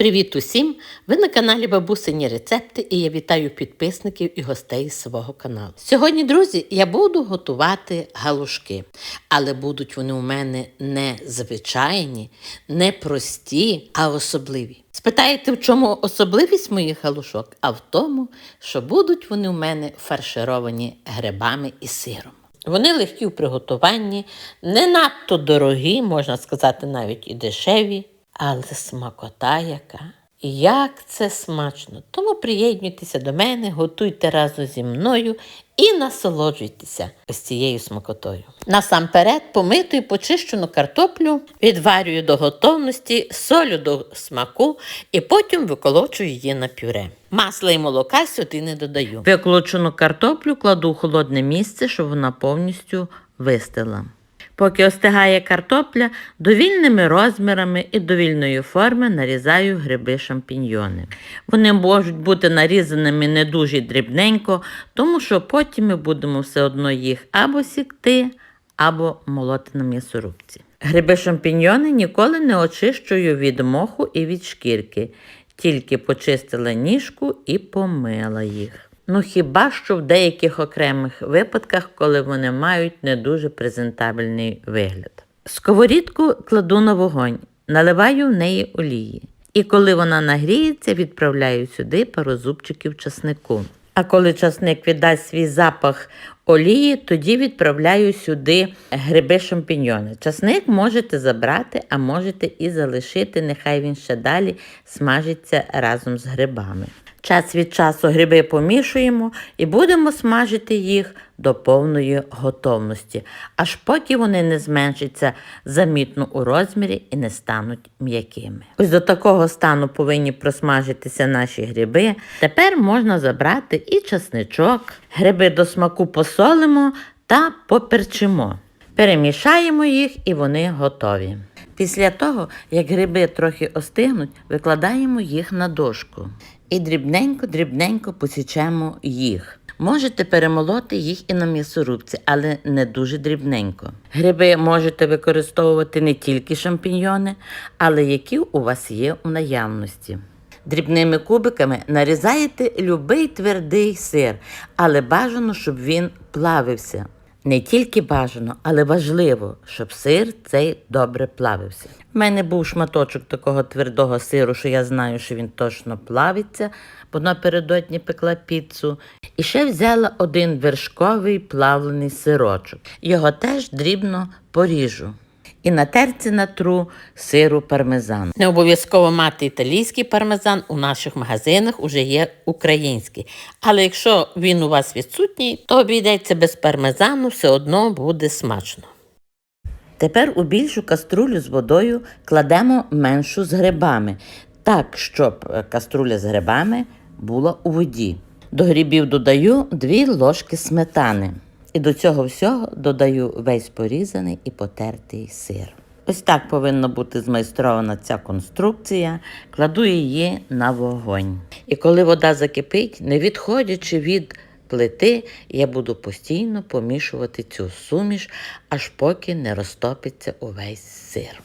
Привіт усім! Ви на каналі Бабусині Рецепти і я вітаю підписників і гостей свого каналу. Сьогодні, друзі, я буду готувати галушки, але будуть вони у мене не звичайні, не прості, а особливі. Спитаєте, в чому особливість моїх галушок? А в тому, що будуть вони у мене фаршировані грибами і сиром. Вони легкі в приготуванні, не надто дорогі, можна сказати, навіть і дешеві, але смакота яка. Як це смачно! Тому приєднуйтеся до мене, готуйте разом зі мною і насолоджуйтеся ось цією смакотою. Насамперед помиту і почищену картоплю відварюю до готовності, солю до смаку і потім виколочую її на пюре. Масла і молока сюди не додаю. Виколочену картоплю кладу в холодне місце, щоб вона повністю вистила. Поки остигає картопля, довільними розмірами і довільної форми нарізаю гриби шампіньйони. Вони можуть бути нарізаними не дуже дрібненько, тому що потім ми будемо все одно їх або сікти, або молоти на м'ясорубці. Гриби шампіньйони ніколи не очищую від моху і від шкірки, тільки почистила ніжку і помила їх. Ну хіба що в деяких окремих випадках, коли вони мають не дуже презентабельний вигляд. Сковорідку кладу на вогонь, наливаю в неї олії. І коли вона нагріється, відправляю сюди пару зубчиків часнику. А коли часник віддасть свій запах олії, тоді відправляю сюди гриби шампіньйони. Часник можете забрати, а можете і залишити, нехай він ще далі смажиться разом з грибами. Час від часу гриби помішуємо і будемо смажити їх до повної готовності, аж поки вони не зменшаться замітно у розмірі і не стануть м'якими. Ось до такого стану повинні просмажитися наші гриби. Тепер можна забрати і часничок, гриби до смаку посолимо та поперчимо. Перемішаємо їх і вони готові. Після того, як гриби трохи остигнуть, викладаємо їх на дошку і дрібненько-дрібненько посічемо їх. Можете перемолоти їх і на м'ясорубці, але не дуже дрібненько. Гриби можете використовувати не тільки шампіньйони, але які у вас є у наявності. Дрібними кубиками нарізаєте любий твердий сир, але бажано, щоб він плавився. Не тільки бажано, але важливо, щоб сир цей добре плавився. У мене був шматочок такого твердого сиру, що я знаю, що він точно плавиться, бо напередодні пекла піцу. І ще взяла один вершковий плавлений сирочок. Його теж дрібно поріжу. І на терці натру сиру пармезан. Не обов'язково мати італійський пармезан, у наших магазинах уже є український. Але якщо він у вас відсутній, то обійдеться без пармезану, все одно буде смачно. Тепер у більшу каструлю з водою кладемо меншу з грибами, так, щоб е, каструля з грибами була у воді. До грибів додаю 2 ложки сметани. І до цього всього додаю весь порізаний і потертий сир. Ось так повинна бути змайстрована ця конструкція. Кладу її на вогонь. І коли вода закипить, не відходячи від плити, я буду постійно помішувати цю суміш, аж поки не розтопиться увесь сир.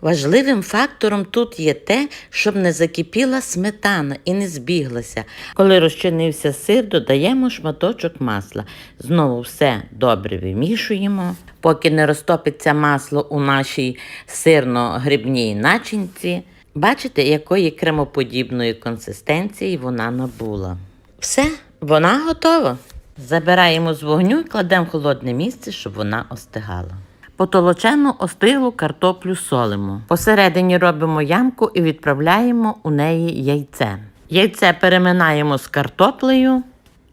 Важливим фактором тут є те, щоб не закипіла сметана і не збіглася. Коли розчинився сир, додаємо шматочок масла. Знову все добре вимішуємо. Поки не розтопиться масло у нашій сирно-грибній начинці. Бачите, якої кремоподібної консистенції вона набула. Все, вона готова. Забираємо з вогню і кладемо в холодне місце, щоб вона остигала. Потолочену остиглу картоплю солимо. Посередині робимо ямку і відправляємо у неї яйце. Яйце переминаємо з картоплею,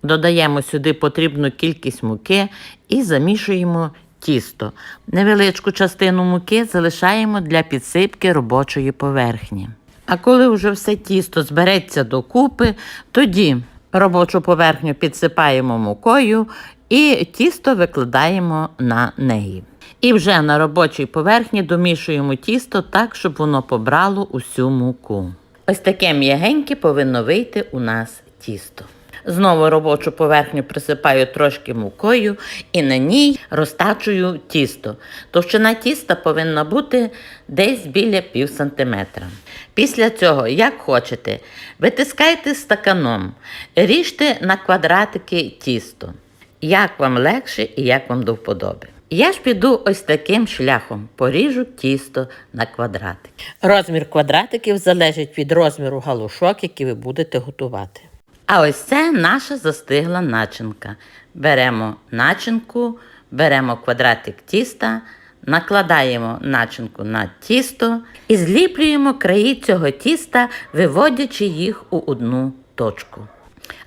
додаємо сюди потрібну кількість муки і замішуємо тісто. Невеличку частину муки залишаємо для підсипки робочої поверхні. А коли вже все тісто збереться докупи, тоді робочу поверхню підсипаємо мукою і тісто викладаємо на неї. І вже на робочій поверхні домішуємо тісто так, щоб воно побрало усю муку. Ось таке м'ягеньке повинно вийти у нас тісто. Знову робочу поверхню присипаю трошки мукою і на ній розтачую тісто. Товщина тіста повинна бути десь біля пів сантиметра. Після цього, як хочете, витискайте стаканом, ріжте на квадратики тісто. Як вам легше і як вам до вподоби. Я ж піду ось таким шляхом, поріжу тісто на квадратики. Розмір квадратиків залежить від розміру галушок, які ви будете готувати. А ось це наша застигла начинка. Беремо начинку, беремо квадратик тіста, накладаємо начинку на тісто і зліплюємо краї цього тіста, виводячи їх у одну точку.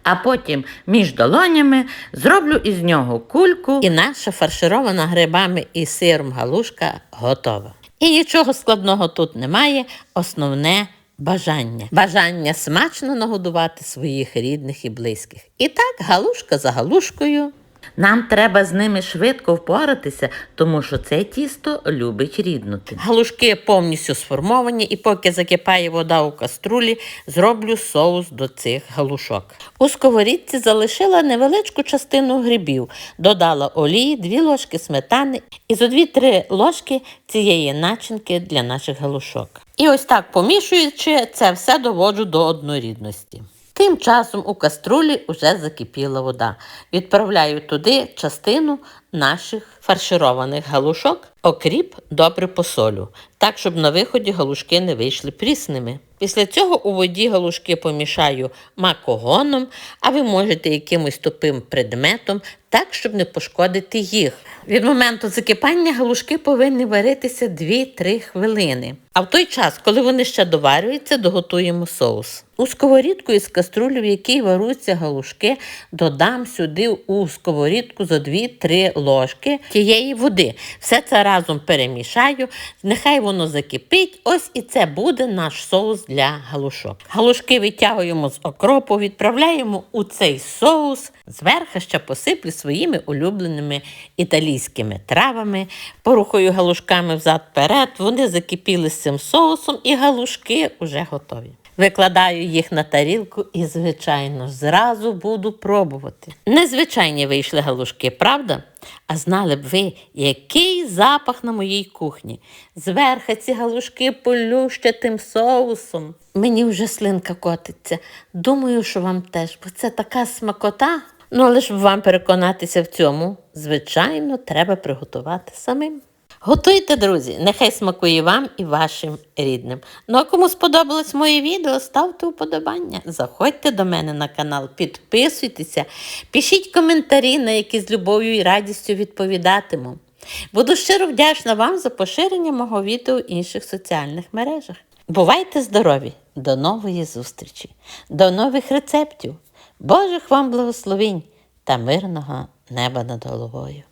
А потім між долонями зроблю із нього кульку, і наша фарширована грибами і сиром галушка готова. І нічого складного тут немає. Основне бажання. Бажання смачно нагодувати своїх рідних і близьких. І так, галушка за галушкою. Нам треба з ними швидко впоратися, тому що це тісто любить ріднути. Галушки повністю сформовані, і поки закипає вода у каструлі, зроблю соус до цих галушок. У сковорідці залишила невеличку частину грибів, додала олії, 2 ложки сметани і зо 2-3 ложки цієї начинки для наших галушок. І ось так помішуючи, це все доводжу до однорідності. Тим часом у каструлі вже закипіла вода. Відправляю туди частину наших фаршированих галушок, окріп добре посолю, так, щоб на виході галушки не вийшли прісними. Після цього у воді галушки помішаю макогоном, а ви можете якимось тупим предметом, так, щоб не пошкодити їх. Від моменту закипання галушки повинні варитися 2-3 хвилини. А в той час, коли вони ще доварюються, доготуємо соус. У сковорідку із каструлі, в якій варуться галушки, додам сюди у сковорідку за 2-3 ложки тієї води. Все це разом перемішаю, нехай воно закипить. Ось і це буде наш соус для галушок. Галушки витягуємо з окропу, відправляємо у цей соус. Зверху ще посиплю своїми улюбленими італійськими травами, порухаю галушками взад-перед. Вони закипіли з цим соусом, і галушки вже готові. Викладаю їх на тарілку і, звичайно, зразу буду пробувати. Незвичайні вийшли галушки, правда? А знали б ви, який запах на моїй кухні. Зверху ці галушки полющатим соусом. Мені вже слинка котиться. Думаю, що вам теж, бо це така смакота. Ну, але щоб вам переконатися в цьому, звичайно, треба приготувати самим. Готуйте, друзі, нехай смакує вам і вашим рідним. Ну а кому сподобалось моє відео, ставте вподобання. Заходьте до мене на канал, підписуйтеся, пишіть коментарі, на які з любов'ю і радістю відповідатиму. Буду щиро вдячна вам за поширення мого відео в інших соціальних мережах. Бувайте здорові! До нової зустрічі, до нових рецептів, Божих вам благословінь та мирного неба над головою.